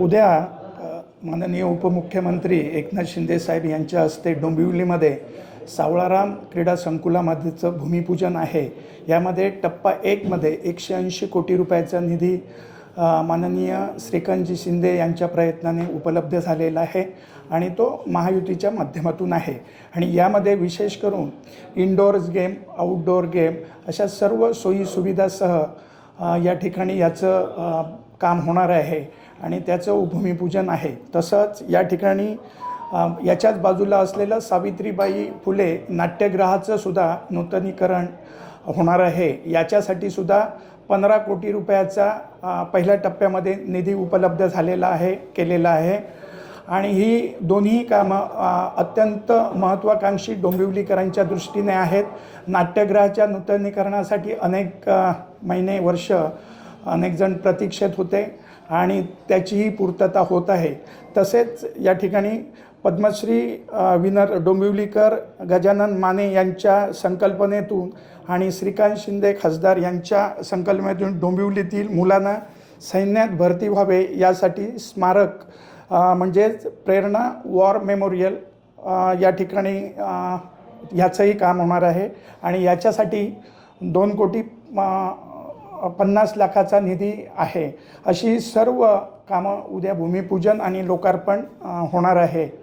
उद्या माननीय उपमुख्यमंत्री एकनाथ शिंदे साहेब यांच्या हस्ते डोंबिवलीमध्ये सावळाराम क्रीडा संकुलामध्येचं भूमिपूजन आहे. यामध्ये टप्पा एकमध्ये एकशे ऐंशी कोटी रुपयाचा निधी माननीय श्रीकांतजी शिंदे यांच्या प्रयत्नाने उपलब्ध झालेला आहे आणि तो महायुतीच्या माध्यमातून आहे. आणि यामध्ये विशेष करून इनडोअर्स गेम आउटडोअर गेम अशा सर्व सोयीसुविधासह या ठिकाणी याचं काम होणार आहे आणि त्याचं भूमिपूजन आहे. तसंच या ठिकाणी याच्याच बाजूला असलेलं सावित्रीबाई फुले नाट्यगृहाचं सुद्धा नूतनीकरण होणार आहे. याच्यासाठी सुद्धा पंधरा कोटी रुपयाचा पहिल्या टप्प्यामध्ये निधी उपलब्ध झालेला आहे केलेला आहे. आणि ही दोन्ही कामं अत्यंत महत्त्वाकांक्षी डोंबिवलीकरांच्या दृष्टीने आहेत. नाट्यगृहाच्या नूतनीकरणासाठी अनेक महिने वर्ष अनेकजण प्रतीक्षेत होते आणि त्याचीही पूर्तता होत आहे. तसेच या ठिकाणी पद्मश्री विनर डोंबिवलीकर गजानन माने यांच्या संकल्पनेतून आणि श्रीकांत शिंदे खासदार यांच्या संकल्पनेतून डोंबिवलीतील मुलांना सैन्यात भरती व्हावे यासाठी स्मारक म्हणजेच प्रेरणा वॉर मेमोरियल या ठिकाणी ह्याचंही काम होणार आहे. आणि याच्यासाठी दोन कोटी पन्नास लाखाचा निधी आहे. अशी सर्व कामं उद्या भूमिपूजन आणि लोकार्पण होणार आहे.